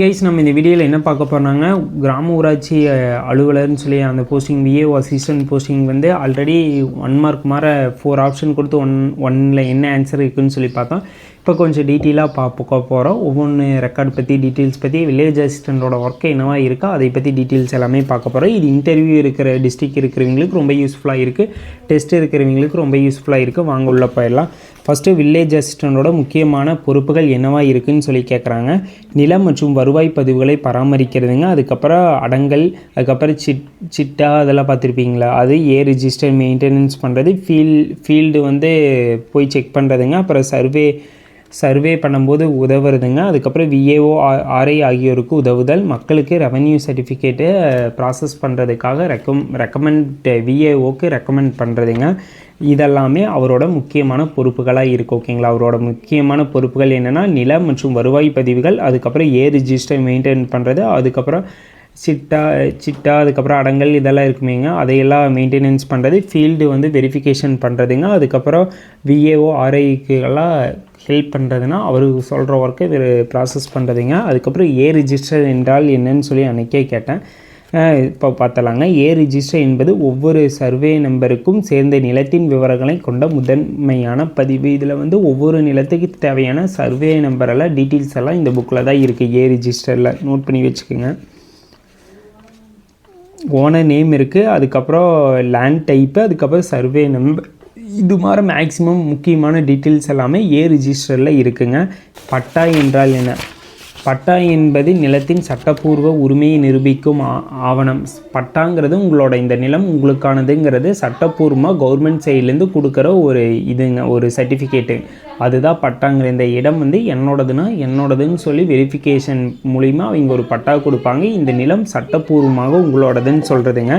Guys நம்ம இந்த வீடியோவில் என்ன பார்க்க போகிறாங்க கிராம ஊராட்சி அலுவலர்னு சொல்லி அந்த போஸ்டிங் விஏஓ அசிஸ்டன்ட் போஸ்டிங் வந்து ஆல்ரெடி ஒன் மார்க் மாற ஃபோர் ஆப்ஷன் கொடுத்து ஒன் ஒன்னில் என்ன ஆன்சர் இருக்குதுன்னு சொல்லி பார்த்தோம். இப்போ கொஞ்சம் டீட்டெயிலாக பார்க்க போகிறோம் ஒவ்வொன்று ரெக்கார்ட் பற்றி டீட்டெயில்ஸ் பற்றி வில்லேஜ் அசிஸ்டண்ட்டோட ஒர்க்கு என்னவா இருக்கோ அதை பற்றி டீட்டெயில்ஸ் எல்லாமே பார்க்க போகிறோம் இது இன்டர்வியூ இருக்கிற டிஸ்ட்ரிக்ட் இருக்கிறவங்களுக்கு ரொம்ப யூஸ்ஃபுல்லாக இருக்குது டெஸ்ட் இருக்கிறவங்களுக்கு ரொம்ப யூஸ்ஃபுல்லாக இருக்குது வாங்க உள்ள போயிடலாம். ஃபஸ்ட்டு வில்லேஜ் அசிஸ்டண்ட்டோட முக்கியமான பொறுப்புகள் என்னவா இருக்குன்னு சொல்லி கேட்குறாங்க நிலம் மற்றும் வருவாய் பதிவுகளை பராமரிக்கிறதுங்க. அதுக்கப்புறம் அடங்கல் அதுக்கப்புறம் சிட் சிட்டா அதெல்லாம் பார்த்துருப்பீங்களா? அது ஏ ரிஜிஸ்டர் மெயின்டெனன்ஸ் பண்ணுறது ஃபீல் ஃபீல்டு வந்து போய் செக் பண்ணுறதுங்க அப்புறம் சர்வே சர்வே பண்ணும்போது உதவுறதுங்க. அதுக்கப்புறம் விஏஓ ஆர்ஐ ஆகியோருக்கு உதவுதல். மக்களுக்கு ரெவன்யூ சர்டிஃபிகேட்டு ப்ராசஸ் பண்ணுறதுக்காக ரெக்கம் ரெக்கமெண்ட் விஏஓக்கு ரெக்கமெண்ட் பண்ணுறதுங்க இதெல்லாமே அவரோட முக்கியமான பொறுப்புகளாக இருக்குது ஓகேங்களா அவரோட முக்கியமான பொறுப்புகள் என்னென்னா நிலம் மற்றும் வருவாய் பதிவுகள் அதுக்கப்புறம் ஏ ரிஜிஸ்டர் மெயின்டைன் பண்ணுறது அதுக்கப்புறம் சிட்டா சிட்டா அதுக்கப்புறம் அடங்கல் இதெல்லாம் இருக்குமேங்க. அதையெல்லாம் மெயின்டெனன்ஸ் பண்ணுறது ஃபீல்டு வந்து வெரிஃபிகேஷன் பண்ணுறதுங்க அதுக்கப்புறம் விஏஓ ஆர்ஐக்கு எல்லாம் ஹெல்ப் பண்ணுறதுனா அவர் சொல்கிற ஒர்க்கை இவர் ப்ராசஸ் பண்ணுறதுங்க அதுக்கப்புறம் ஏ ரிஜிஸ்டர் என்றால் என்னன்னு சொல்லி அன்றைக்கே கேட்டேன். இப்போ பார்த்தலாங்க. ஏ ரிஜிஸ்டர் என்பது ஒவ்வொரு சர்வே நம்பருக்கும் சேர்ந்த நிலத்தின் விவரங்களை கொண்ட முதன்மையான பதிவு. இதில் வந்து ஒவ்வொரு நிலத்துக்கு தேவையான சர்வே நம்பரெல்லாம் டீட்டெயில்ஸ் எல்லாம் இந்த புக்கில் தான் இருக்குது ஏ ரிஜிஸ்டரில் நோட் பண்ணி வச்சுக்கோங்க. ஓனர் நேம் இருக்குது அதுக்கப்புறம் லேண்ட் டைப்பு அதுக்கப்புறம் சர்வே நம்பர் இது மாதிரி மேக்ஸிமம் முக்கியமான டீட்டெயில்ஸ் எல்லாமே ஏ ரிஜிஸ்டரில் இருக்குங்க. பட்டா என்றால் என்ன? பட்டா என்பது நிலத்தின் சட்டப்பூர்வ உரிமையை நிரூபிக்கும் ஆ- ஆவணம். பட்டாங்கிறது உங்களோட இந்த நிலம் உங்களுக்கானதுங்கிறது சட்டப்பூர்வமாக கவர்மெண்ட் சைட்லேருந்து கொடுக்குற ஒரு இதுங்க ஒரு சர்டிஃபிகேட்டு அதுதான் பட்டாங்கிற இந்த இடம் வந்து என்னோடதுன்னா என்னோடதுன்னு சொல்லி வெரிஃபிகேஷன் மூலிமா அவங்க ஒரு பட்டா கொடுப்பாங்க. இந்த நிலம் சட்டப்பூர்வமாக உங்களோடதுன்னு சொல்கிறதுங்க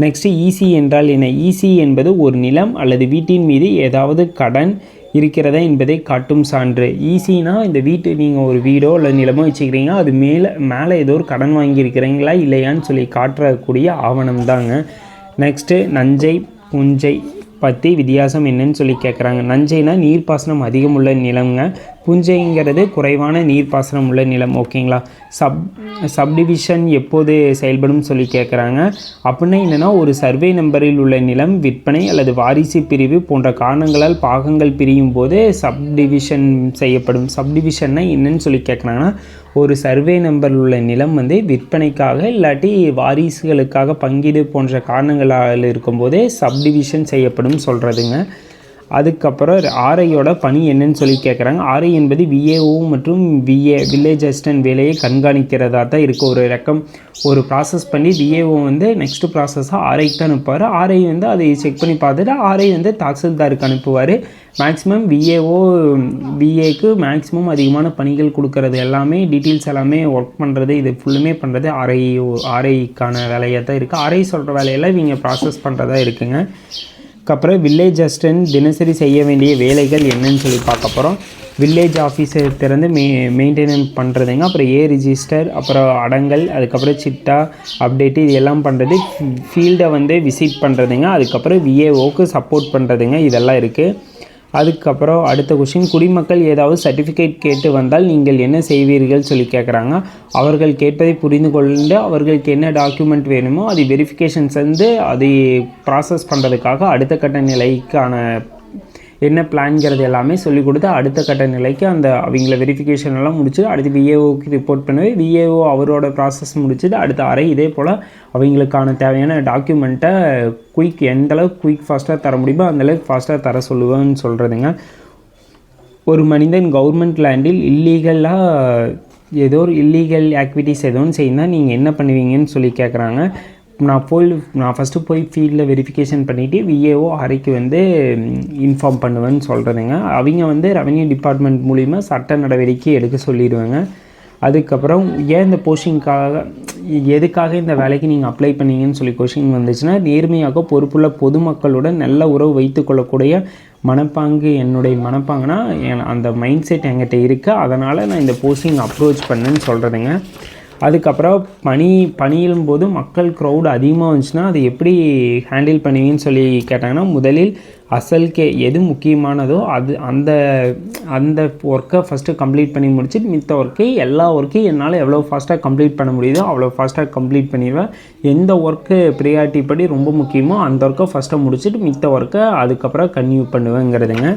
நெக்ஸ்ட்டு ஈசி என்றால் என்ன? ஈசி என்பது ஒரு நிலம் அல்லது வீட்டின் மீது ஏதாவது கடன் இருக்கிறதா என்பதை காட்டும் சான்று. ஈஸினா இந்த வீட்டு நீங்கள் ஒரு வீடோ இல்லை நிலமோ வச்சுக்கிறீங்க அது மேலே மேலே ஏதோ ஒரு கடன் வாங்கியிருக்கிறீங்களா இல்லையான்னு சொல்லி காட்டக்கூடிய ஆவணம் தாங்க. நெக்ஸ்ட்டு நஞ்சை புஞ்சை பற்றி வித்தியாசம் என்னன்னு சொல்லி கேட்குறாங்க நஞ்சைனா நீர்ப்பாசனம் அதிகம் உள்ள நிலங்க புஞ்சைங்கிறது குறைவான நீர்ப்பாசனம் உள்ள நிலம் ஓகேங்களா? சப் சப்டிவிஷன் எப்போது செயல்படும் சொல்லி கேட்குறாங்க அப்படின்னா என்னென்னா ஒரு சர்வே நம்பரில் உள்ள நிலம் விற்பனை அல்லது வாரிசு பிரிவு போன்ற காரணங்களால் பாகங்கள் பிரியும் போது சப்டிவிஷன் செய்யப்படும். சப்டிவிஷன்னா என்னன்னு சொல்லி கேட்குறாங்கன்னா ஒரு சர்வே நம்பரில் உள்ள நிலம் வந்து விற்பனைக்காக இல்லாட்டி வாரிசுகளுக்காக பங்கீடு போன்ற காரணங்களால் இருக்கும்போதே சப்டிவிஷன் செய்யப்படும் சொல்கிறதுங்க அதுக்கப்புறம் ஆர்ஐயோட பணி என்னன்னு சொல்லி கேட்குறாங்க ஆர்ஐ என்பது விஏஓ மற்றும் விஏ வில்லேஜ் அசிஸ்டன்ட் வேலையை கண்காணிக்கிறதா தான் இருக்குது ஒரு ரெக்கம் ஒரு ப்ராசஸ் பண்ணி விஏஓ வந்து நெக்ஸ்ட்டு ப்ராசஸாக ஆர்ஐக்கு தான் அனுப்புவார். ஆர்ஐ வந்து அதை செக் பண்ணி பார்த்துட்டு ஆர்ஐ வந்து தாசில்தாருக்கு அனுப்புவார். மேக்ஸிமம் விஏஓ விஏக்கு மேக்ஸிமம் அதிகமான பணிகள் கொடுக்கறது எல்லாமே டீட்டெயில்ஸ் எல்லாமே ஒர்க் பண்ணுறது இது ஃபுல்லுமே பண்ணுறது ஆர்ஐ ஆர்ஐக்கான வேலையாக தான் இருக்குது ஆர்ஐ சொல்கிற வேலையெல்லாம் இவங்க ப்ராசஸ் பண்ணுறதா இருக்குங்க. அதுக்கப்புறம் வில்லேஜ் அசிஸ்டன்ட் தினசரி செய்ய வேண்டிய வேலைகள் என்னன்னு சொல்லி பார்க்க போகிறோம் வில்லேஜ் ஆஃபீஸர் திறந்து மெ மெயின்டெனன் பண்ணுறதுங்க அப்புறம் ஏ ரிஜிஸ்டர் அப்புறம் அடங்கல் அதுக்கப்புறம் சிட்டா அப்டேட்டு இது எல்லாம் பண்ணுறது ஃபீல்டை வந்து விசிட் பண்ணுறதுங்க அதுக்கப்புறம் விஏஓக்கு சப்போர்ட் பண்ணுறதுங்க இதெல்லாம் இருக்குது அதுக்கப்புறம் அடுத்த கொஷின் குடிமக்கள் ஏதாவது சர்டிஃபிகேட் கேட்டு வந்தால் நீங்கள் என்ன செய்வீர்கள் சொல்லி கேட்குறாங்க அவர்கள் கேட்பதை புரிந்து கொண்டு அவர்களுக்கு என்ன டாக்குமெண்ட் வேணுமோ அது வெரிஃபிகேஷன்ஸ் வந்து அதை ப்ராசஸ் பண்ணுறதுக்காக அடுத்த கட்ட நிலைக்கான என்ன பிளான்ங்கிறது எல்லாமே சொல்லிக் கொடுத்து அடுத்த கட்ட நிலைக்கு அந்த அவங்கள வெரிஃபிகேஷன் எல்லாம் முடிச்சு அடுத்து விஏஓக்கு ரிப்போர்ட் பண்ணுவேன் விஏஓ அவரோட ப்ராசஸ் முடிச்சுட்டு அடுத்த அறை இதே போல் அவங்களுக்கான தேவையான டாக்குமெண்ட்டை குயிக் எந்த அளவுக்கு குயிக் ஃபாஸ்ட்டாக தர முடியுமோ அந்தளவுக்கு ஃபாஸ்ட்டாக தர சொல்லுவேன்னு சொல்கிறதுங்க ஒரு மனிதன் கவர்மெண்ட் லேண்டில் இல்லீகலாக ஏதோ ஒரு இல்லீகல் ஆக்டிவிட்டிஸ் எதுவும் ஒன்று செய்யணும் நீங்கள் என்ன பண்ணுவீங்கன்னு சொல்லி கேட்குறாங்க நான் போய் நான் ஃபஸ்ட்டு போய் ஃபீல்டில் வெரிஃபிகேஷன் பண்ணிவிட்டு விஏஓ அறைக்கு வந்து இன்ஃபார்ம் பண்ணுவேன்னு சொல்கிறதுங்க அவங்க வந்து ரெவன்யூ டிபார்ட்மெண்ட் மூலிமா சட்ட நடவடிக்கை எடுக்க சொல்லிடுவாங்க. அதுக்கப்புறம் ஏன் இந்த போஸ்டிங்காக எதுக்காக இந்த வேலைக்கு நீங்கள் அப்ளை பண்ணீங்கன்னு சொல்லி கொஷின் வந்துச்சுன்னா நேர்மையாக பொறுப்புள்ள பொதுமக்களுடன் நல்ல உறவு வைத்துக்கொள்ளக்கூடிய மனப்பாங்கு என்னுடைய மனப்பாங்குனா அந்த மைண்ட் செட் என்கிட்ட இருக்குது அதனால் நான் இந்த போஸ்டிங் அப்ரோச் பண்ணேன்னு சொல்கிறதுங்க அதுக்கப்புறம் பனி பணியிலும் போது மக்கள் க்ரௌட் அதிகமாக வந்துச்சுன்னா அதை எப்படி ஹேண்டில் பண்ணுவீங்கன்னு சொல்லி கேட்டாங்கன்னா முதலில் அசல்கே எது முக்கியமானதோ அது அந்த அந்த ஒர்க்கை ஃபஸ்ட்டு கம்ப்ளீட் பண்ணி முடிச்சுட்டு மித்த ஒர்க்கை எல்லா ஒர்க்கையும் என்னால் எவ்வளோ ஃபாஸ்ட்டாக கம்ப்ளீட் பண்ண முடியுதோ அவ்வளோ ஃபாஸ்ட்டாக கம்ப்ளீட் பண்ணிடுவேன். எந்த ஒர்க்கு ப்ரியாரிட்டி படி ரொம்ப முக்கியமோ அந்த ஒர்க்கை ஃபஸ்ட்டாக முடிச்சுட்டு மித்த ஒர்க்கை அதுக்கப்புறம் கன்டினியூ பண்ணுவேங்கிறதுங்க.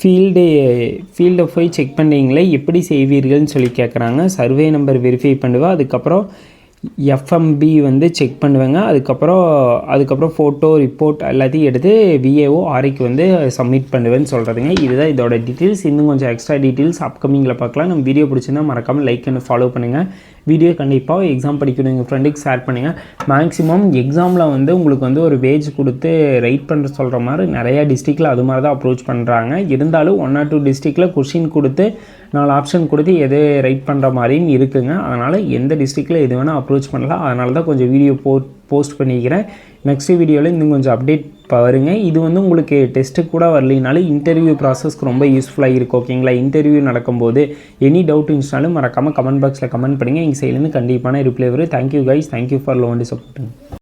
ஃபீல்டு ஃபீல்டை போய் செக் பண்ணுறீங்களே எப்படி செய்வீர்கள்னு சொல்லி கேட்குறாங்க சர்வே நம்பர் வெரிஃபை பண்ணுவேன் அதுக்கப்புறம் எஃப்எம்பி வந்து செக் பண்ணுவேங்க. அதுக்கப்புறம் அதுக்கப்புறம் ஃபோட்டோ ரிப்போர்ட் எல்லாத்தையும் எடுத்து விஏஓ ஆர்ஐக்கு வந்து சப்மிட் பண்ணுவேன்னு சொல்கிறதுங்க இதுதான் இதோட டீட்டெயில்ஸ் இன்னும் கொஞ்சம் எக்ஸ்ட்ரா டீட்டெயில்ஸ் அப்கமிங்கில் பார்க்கலாம். நம்ம வீடியோ பிடிச்சிருந்தா மறக்காமல் லைக் அண்ட் ஃபாலோ பண்ணுங்கள் வீடியோ கண்டிப்பாக எக்ஸாம் படிக்கணும். எங்கள் ஃப்ரெண்டுக்கு ஷேர் பண்ணுங்கள் மேக்ஸிமம் எக்ஸாமில் வந்து உங்களுக்கு வந்து ஒரு வேஜ் கொடுத்து ரைட் பண்ணுற சொல்கிற மாதிரி நிறையா டிஸ்ட்ரிக்டில் அது மாதிரி தான் அப்ரோச் பண்ணுறாங்க இருந்தாலும் ஒன் ஆர் டூ டிஸ்ட்ரிக்டில் கொஷின் கொடுத்து நாலு ஆப்ஷன் கொடுத்து எது ரைட் பண்ணுற மாதிரியும் இருக்குங்க. அதனால் எந்த டிஸ்ட்ரிக்டில் எது வேணால் அப்ரோச் பண்ணலாம். அதனால தான் கொஞ்சம் வீடியோ போ போஸ்ட் பண்ணிக்கிறேன். நெக்ஸ்ட் வீடியோவில் இன்னும் கொஞ்சம் அப்டேட் வருங்க. இது வந்து உங்களுக்கு டெஸ்ட்டு கூட வரலினாலும் இன்டர்வியூ ப்ராசஸ்க்கு ரொம்ப யூஸ்ஃபுல்லாக இருக்கும் ஓகேங்களா இன்டர்வியூ நடக்கும்போது எனி டவுட் இருந்துச்சுனாலும் மறக்காமல் கமெண்ட் பாக்ஸில் கமெண்ட் பண்ணுங்கள் எங்கள் சைட்லேருந்து கண்டிப்பான ரிப்ளை வரும். Thank you guys thank you for loan supporting